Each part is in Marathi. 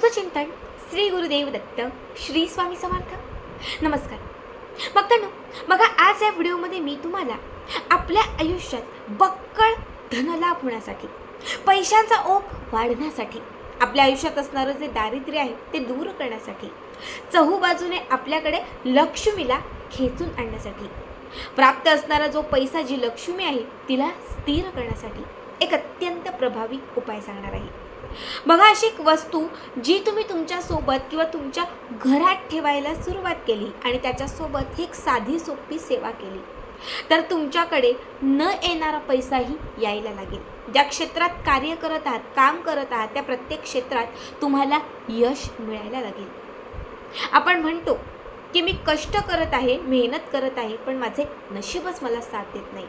शुभचिंतन चिंतन श्री गुरुदेव दत्त श्री स्वामी समर्थ. नमस्कार. बघताना बघा आज या व्हिडिओमध्ये मी तुम्हाला आपल्या आयुष्यात बक्कळ धनलाभ होण्यासाठी पैशांचा ओघ वाढण्यासाठी आपल्या आयुष्यात असणारं जे दारिद्र्य आहे ते दूर करण्यासाठी चहूबाजूने आपल्याकडे लक्ष्मीला खेचून आणण्यासाठी प्राप्त असणारा जो पैसा जी लक्ष्मी आहे तिला स्थिर करण्यासाठी एक अत्यंत प्रभावी उपाय सांगणार आहे. बघा अशी एक वस्तू जी तुम्ही तुमच्यासोबत किंवा तुमच्या घरात ठेवायला सुरुवात केली आणि त्याच्यासोबत ही एक साधी सोपी सेवा केली. तर तुमच्याकडे न येणारा पैसाही यायला लागेल. ज्या क्षेत्रात कार्य करत आहात काम करत आहात त्या प्रत्येक क्षेत्रात तुम्हाला यश मिळायला लागेल. आपण म्हणतो की मी कष्ट करत आहे मेहनत करत आहे पण माझे नशीबच मला साथ देत नाही.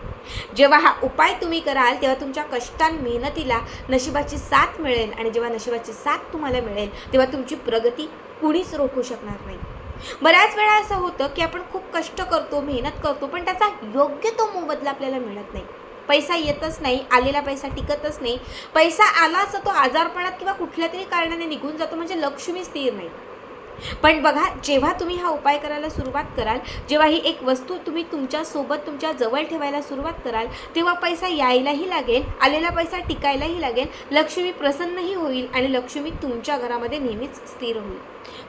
जेव्हा हा उपाय तुम्ही कराल तेव्हा तुमच्या कष्टान मेहनतीला नशिबाची साथ मिळेल आणि जेव्हा नशिबाची साथ तुम्हाला मिळेल तेव्हा तुमची प्रगती कुणीच रोखू शकणार नाही. बऱ्याच वेळा असं होतं की आपण खूप कष्ट करतो मेहनत करतो पण त्याचा योग्य तो मोबदला आपल्याला मिळत नाही. पैसा येतच नाही आलेला पैसा टिकतच नाही. पैसा आला असं तो आजारपणात किंवा कुठल्या तरी कारणाने निघून जातो म्हणजे लक्ष्मी स्थिर नाही. पण बघा जेव्हा तुम्ही हा उपाय करायला सुरुवात कराल जेव्हा ही एक वस्तू तुम्ही तुमच्यासोबत तुमच्या जवळ ठेवायला सुरुवात कराल तेव्हा पैसा यायलाही लागेल आलेला पैसा टिकायलाही लागेल लक्ष्मी प्रसन्नही होईल आणि लक्ष्मी तुमच्या घरामध्ये नेहमीच स्थिर होईल.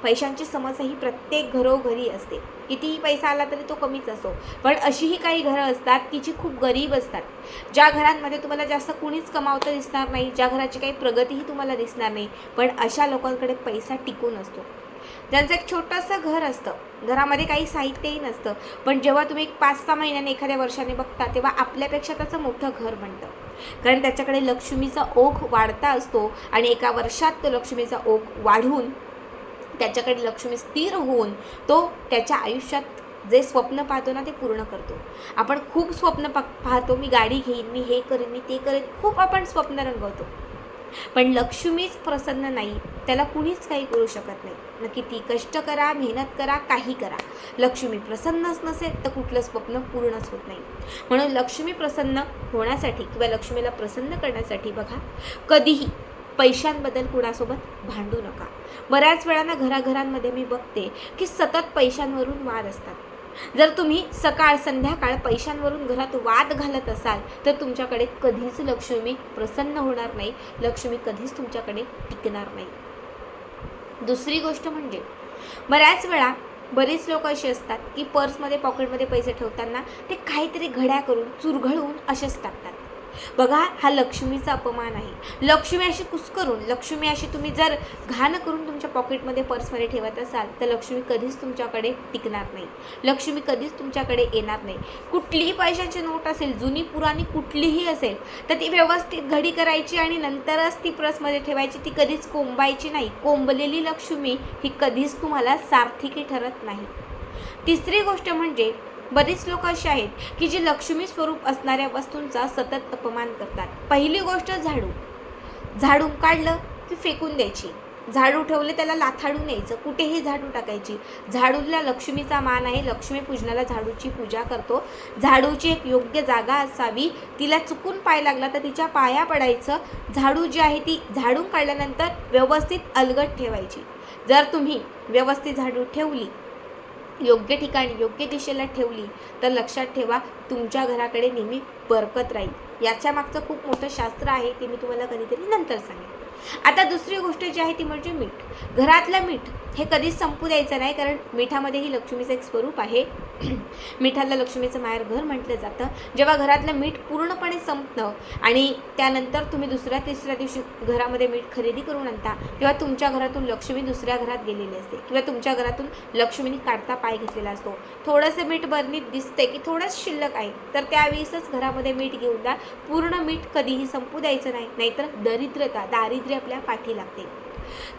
पैशांची समस्या ही प्रत्येक घरोघरी असते. कितीही पैसा आला तरी तो कमीच असो. पण अशीही काही घरं असतात की जी खूप गरीब असतात. ज्या घरांमध्ये तुम्हाला जास्त कुणीच कमावतं दिसणार नाही ज्या घराची काही प्रगतीही तुम्हाला दिसणार नाही पण अशा लोकांकडे पैसा टिकून असतो. ज्यांचं एक छोटंसं घर असतं. घरामध्ये काही साहित्यही नसतं. पण जेव्हा तुम्ही एक पाच सहा महिन्याने एखाद्या वर्षाने बघता तेव्हा आपल्यापेक्षा त्याचं मोठं घर बनतं. कारण त्याच्याकडे लक्ष्मीचा ओघ वाढता असतो आणि एका वर्षात तो लक्ष्मीचा ओघ वाढून त्याच्याकडे लक्ष्मी स्थिर होऊन तो त्याच्या आयुष्यात जे स्वप्न पाहतो ना ते पूर्ण करतो. आपण खूप स्वप्न पाहतो मी गाडी घेईन मी हे करेन मी ते करेन खूप आपण स्वप्न रंगवतो. पण लक्ष्मीच प्रसन्न नाही. त्याला कुणीच काही करू शकत नाही. न किती कष्ट करा मेहनत करा काही करा. लक्ष्मी प्रसन्नच नसेल तर कुठलं स्वप्न पूर्णच होत नाही. म्हणून लक्ष्मी प्रसन्न होण्यासाठी किंवा लक्ष्मीला प्रसन्न करण्यासाठी बघा कधीही पैशांबद्दल कुणासोबत भांडू नका. बऱ्याच वेळाना घराघरांमध्ये मी बघते की सतत पैशांवरून वाद असतात. जर तुम्ही सकाळ संध्याकाळ पैशांवरून घरात वाद घालत असाल तर तुमच्याकडे कधीच लक्ष्मी प्रसन्न होणार नाही. लक्ष्मी कधीच तुमच्याकडे टिकणार नाही. दुसरी गोष्ट म्हणजे बऱ्याच वेळा बरीच लोक अशी असतात की पर्समध्ये पॉकेटमध्ये पैसे ठेवताना ते काहीतरी घड्या करून चुरघळवून असेच टाकतात. बघा हा लक्ष्मीचा अपमान आहे. लक्ष्मी अशी कुस्करून लक्ष्मी अशी तुम्ही जर घाण करून तुमच्या पॉकेटमध्ये पर्समध्ये ठेवत असाल तर लक्ष्मी कधीच तुमच्याकडे टिकणार नाही. लक्ष्मी कधीच तुमच्याकडे येणार नाही. कुठलीही पैशाची नोट असेल जुनी पुराणी कुठलीही असेल तर ती व्यवस्थित घडी करायची आणि नंतरच ती पर्समध्ये ठेवायची. ती कधीच कोंबायची नाही. कोंबलेली लक्ष्मी ही कधीच तुम्हाला सार्थिकी ठरत नाही. तिसरी गोष्ट म्हणजे बरीच लोक अशी आहेत की जी लक्ष्मी स्वरूप असणाऱ्या वस्तूंचा सतत अपमान करतात. पहिली गोष्ट झाडू. झाडून काढलं की फेकून द्यायची. झाडू ठेवले त्याला लाथाडून न्यायचं. कुठेही झाडू टाकायची. झाडूला लक्ष्मीचा मान आहे. लक्ष्मी पूजनाला झाडूची पूजा करतो. झाडूची एक योग्य जागा असावी. तिला चुकून पाय लागला तर तिच्या पाया पडायचं. झाडू जी आहे ती झाडून काढल्यानंतर व्यवस्थित अलगट ठेवायची. जर तुम्ही व्यवस्थित झाडू ठेवली योग्य ठिकाणी योग्य दिशेला ठेवली तर लक्षात ठेवा तुमच्या घराकडे नेहमी बरकत राहील. याच्या मागचं खूप मोठं शास्त्र आहे ते मी तुम्हाला कधीतरी नंतर सांगेन. आता दुसरी गोष्ट जी आहे ती म्हणजे मीठ. घरातलं मीठ हे कधीच संपू द्यायचं नाही कारण मिठामध्येही लक्ष्मीचं एक स्वरूप आहे. मिठाला लक्ष्मीचं माहेर घर म्हटलं जातं. जेव्हा घरातलं मीठ पूर्णपणे संपतं आणि त्यानंतर तुम्ही दुसऱ्या तिसऱ्या दिवशी घरामध्ये मीठ खरेदी करून आणता तेव्हा तुमच्या घरातून लक्ष्मी दुसऱ्या घरात गेलेली असते. किंवा तुमच्या घरातून लक्ष्मीने काढता पाय घेतलेला असतो. थोडंसं मीठ बरणीत दिसते की थोडंच शिल्लक आहे तर त्यावेळेसच घरामध्ये मीठ घेऊन द्या पूर्ण मीठ कधीही संपू द्यायचं नाही नाहीतर दरिद्रता दारिद्र्य आपल्या पाठी लागते.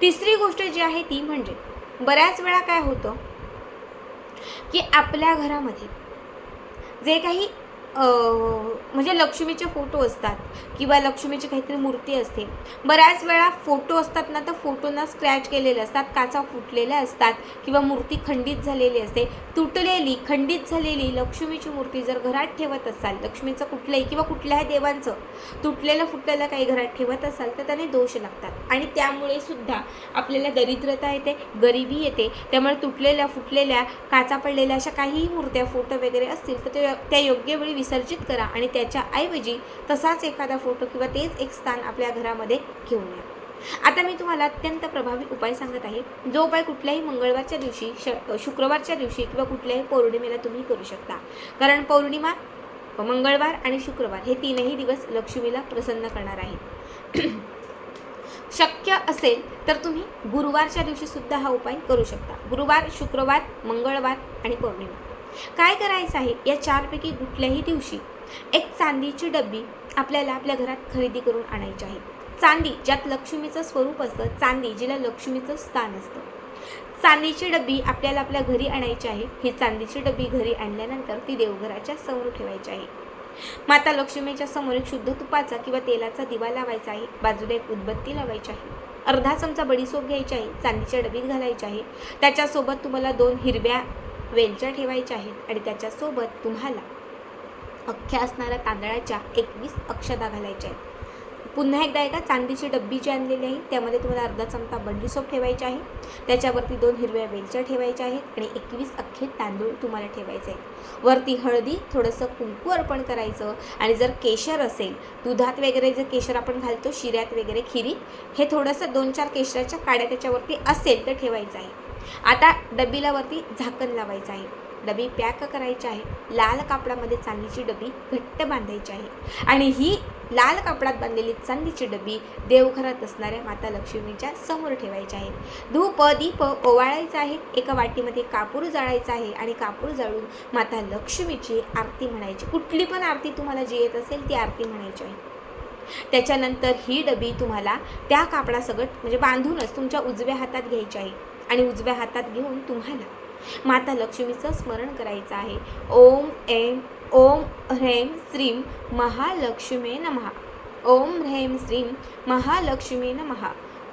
तिसरी गोष्ट जी आहे ती म्हणजे बऱ्याच वेळा काय होतं की आपल्या घरामध्ये जे काही म्हणजे लक्ष्मीचे फोटो असतात किंवा लक्ष्मीची काहीतरी मूर्ती असते. बऱ्याच वेळा फोटो असतात ना तर फोटोना स्क्रॅच केलेले असतात काचा फुटलेल्या असतात किंवा मूर्ती खंडित झालेली असते. तुटलेली खंडित झालेली लक्ष्मीची मूर्ती जर घरात ठेवत असाल लक्ष्मीचं कुठलंही किंवा कुठल्याही देवांचं तुटलेलं फुटलेलं काही घरात ठेवत असाल तर त्याने दोष लागतात. आणि त्यामुळे सुद्धा आपल्याला दरिद्रता येते गरिबी येते. त्यामुळे तुटलेल्या फुटलेल्या काचा पडलेल्या अशा काहीही मूर्त्या फोटो वगैरे असतील तर ते त्या योग्य वेळी विसर्जित करा आणि त्याच्या ऐवजी तसाच एखादा फोटो किंवा तेच एक स्थान आपल्या घरामध्ये घेऊन या. आता मी तुम्हाला अत्यंत प्रभावी उपाय सांगत आहे. जो उपाय कुठल्याही मंगळवारच्या दिवशी श शुक्रवारच्या दिवशी किंवा कुठल्याही पौर्णिमेला तुम्ही करू शकता. कारण पौर्णिमा मंगळवार आणि शुक्रवार हे तीनही दिवस लक्ष्मीला प्रसन्न करणार आहेत. शक्य असेल तर तुम्ही गुरुवारच्या दिवशी सुद्धा हा उपाय करू शकता. गुरुवार शुक्रवार मंगळवार आणि पौर्णिमा. काय करायचं आहे? या चारपैकी कुठल्याही दिवशी एक चांदीची डब्बी आपल्याला आपल्या घरात खरेदी करून आणायची आहे. चांदी ज्यात लक्ष्मीचं स्वरूप असतं चांदी जिला लक्ष्मीचं स्थान असतं. चांदीची डब्बी आपल्याला आपल्या घरी आणायची आहे. ही चांदीची डब्बी घरी आणल्यानंतर ती देवघराच्या समोर ठेवायची आहे. माता लक्ष्मीच्या समोर एक शुद्ध तुपाचा किंवा तेलाचा दिवा लावायचा आहे. बाजूला एक उदबत्ती लावायची आहे. अर्धा चमचा बडीसोप घ्यायची आहे. चांदीच्या डबीत घालायची आहे. त्याच्यासोबत तुम्हाला दोन हिरव्या वेलच्या ठेवायच्या आहेत आणि त्याच्यासोबत तुम्हाला अख्ख्या असणाऱ्या तांदळाच्या एकवीस अक्षता घालायच्या आहेत. पुन्हा एकदा एका चांदीची डब्बी जी आणलेली आहे त्यामध्ये तुम्हाला अर्धा चमचा बंडीसोप ठेवायचा आहे. त्याच्यावरती दोन हिरव्या वेलच्या ठेवायच्या आहेत आणि एकवीस अख्खे तांदूळ तुम्हाला ठेवायचे आहेत. वरती हळदी थोडंसं कुंकू अर्पण करायचं आणि जर केशर असेल दुधात वगैरे जे केशर आपण घालतो शिऱ्यात वगैरे खिरीत हे थोडंसं दोन चार केशराच्या काड्या त्याच्यावरती असेल तर ठेवायचं आहे. आता डबीला वरती झाकण लावायचं आहे. डबी पॅक करायची आहे. लाल कापडामध्ये चांदीची डबी घट्ट बांधायची आहे. आणि ही लाल कापडात बांधलेली चांदीची डबी देवघरात असणाऱ्या माता लक्ष्मीच्या समोर ठेवायची आहे. धूप दीप ओवाळायचा आहे. एका वाटीमध्ये कापूर जाळायचा आहे आणि कापूर जाळून माता लक्ष्मीची आरती म्हणायची. कुठली पण आरती तुम्हाला जी येत असेल ती आरती म्हणायची आहे. त्याच्यानंतर ही डबी तुम्हाला त्या कापडासकट म्हणजे बांधूनच तुमच्या उजव्या हातात घ्यायची आहे. आणि उजव्या हातात घेऊन तुम्हाला माता लक्ष्मीचं स्मरण करायचं आहे. ओम एम ओम ह्रेम श्रीम महालक्ष्मी नमः. ओम ह्रेम श्रीम महालक्ष्मी नमः.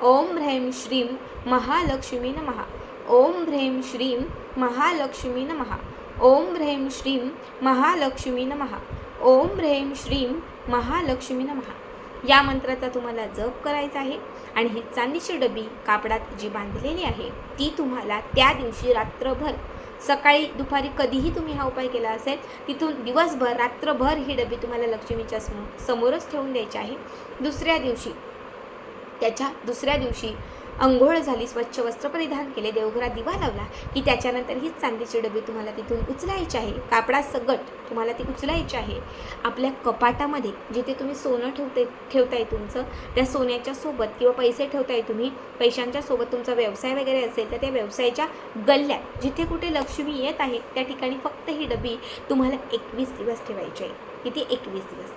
ओम ह्रेम श्रीम महालक्ष्मी नमः. ओम ह्रेम श्रीम महालक्ष्मी नमः. ओम ह्रेम श्रीम महालक्ष्मी नमः. ओम ह्रेम श्रीम महालक्ष्मी नमः. या मंत्राचा तुम्हाला जप करायचा आहे आणि ही चांदीची डबी कापडात जी बांधलेली आहे ती तुम्हाला त्या दिवशी रात्रभर सकाळी दुपारी कधीही तुम्ही हा उपाय केला असेल तिथून दिवसभर रात्रभर ही डबी तुम्हाला लक्ष्मीच्या समोरच ठेवून द्यायची आहे. दुसऱ्या दिवशी त्याच्या दुसऱ्या दिवशी अंघोळ झाली स्वच्छ वस्त्र परिधान केले देवघरात दिवा लावला की त्याच्यानंतर हीच चांदीची डबी तुम्हाला तिथून उचलायची आहे. कापडा सगट तुम्हाला ती उचलायची आहे. आपल्या कपाटामध्ये जिथे तुम्ही सोनं ठेवते ठेवताय तुमचं त्या सोन्याच्या सोबत किंवा पैसे ठेवताय तुम्ही पैशांच्या सोबत तुमचा व्यवसाय वगैरे असेल तर त्या व्यवसायाच्या गल्ल्यात जिथे कुठे लक्ष्मी येत आहे त्या ठिकाणी फक्त ही डबी तुम्हाला एकवीस दिवस ठेवायची आहे. किती? एकवीस दिवस.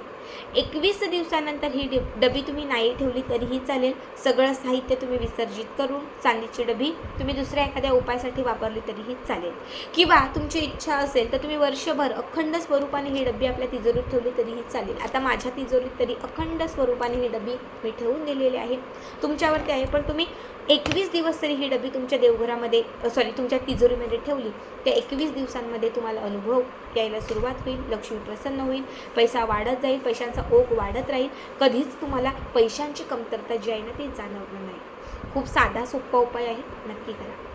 एकवीस दिवसानंतर ही डब- डबी तुम्ही नाही ठेवली तरीही चालेल. सगळं साहित्य तुम्ही विसर्जित करून चांदीची डबी तुम्ही दुसऱ्या एखाद्या उपायासाठी वापरली तरीही चालेल. किंवा तुमची इच्छा असेल तर तुम्ही वर्षभर अखंड स्वरूपाने ही डबी आपल्या तिजोरीत ठेवली तरीही चालेल. आता माझ्या तिजोरीत तरी अखंड स्वरूपाने ही डबी मी ठेवून दिलेली आहे. तुमच्यावरती आहे पण तुम्ही एकवीस दिवस तरी ही डबी तुमच्या देवघरामध्ये सॉरी तुमच्या तिजोरीमध्ये ठेवली त्या एकवीस दिवसांमध्ये तुम्हाला अनुभव यायला सुरुवात होईल लक्ष्मी प्रसन्न होईल पैसा वाढत जाईल पैशांचा ओघ वाढत राहील कधीच तुम्हाला पैशांची कमतरता जी आहे ना ती जाणवणार नाही. खूप साधा सोपा उपाय आहे नक्की करा.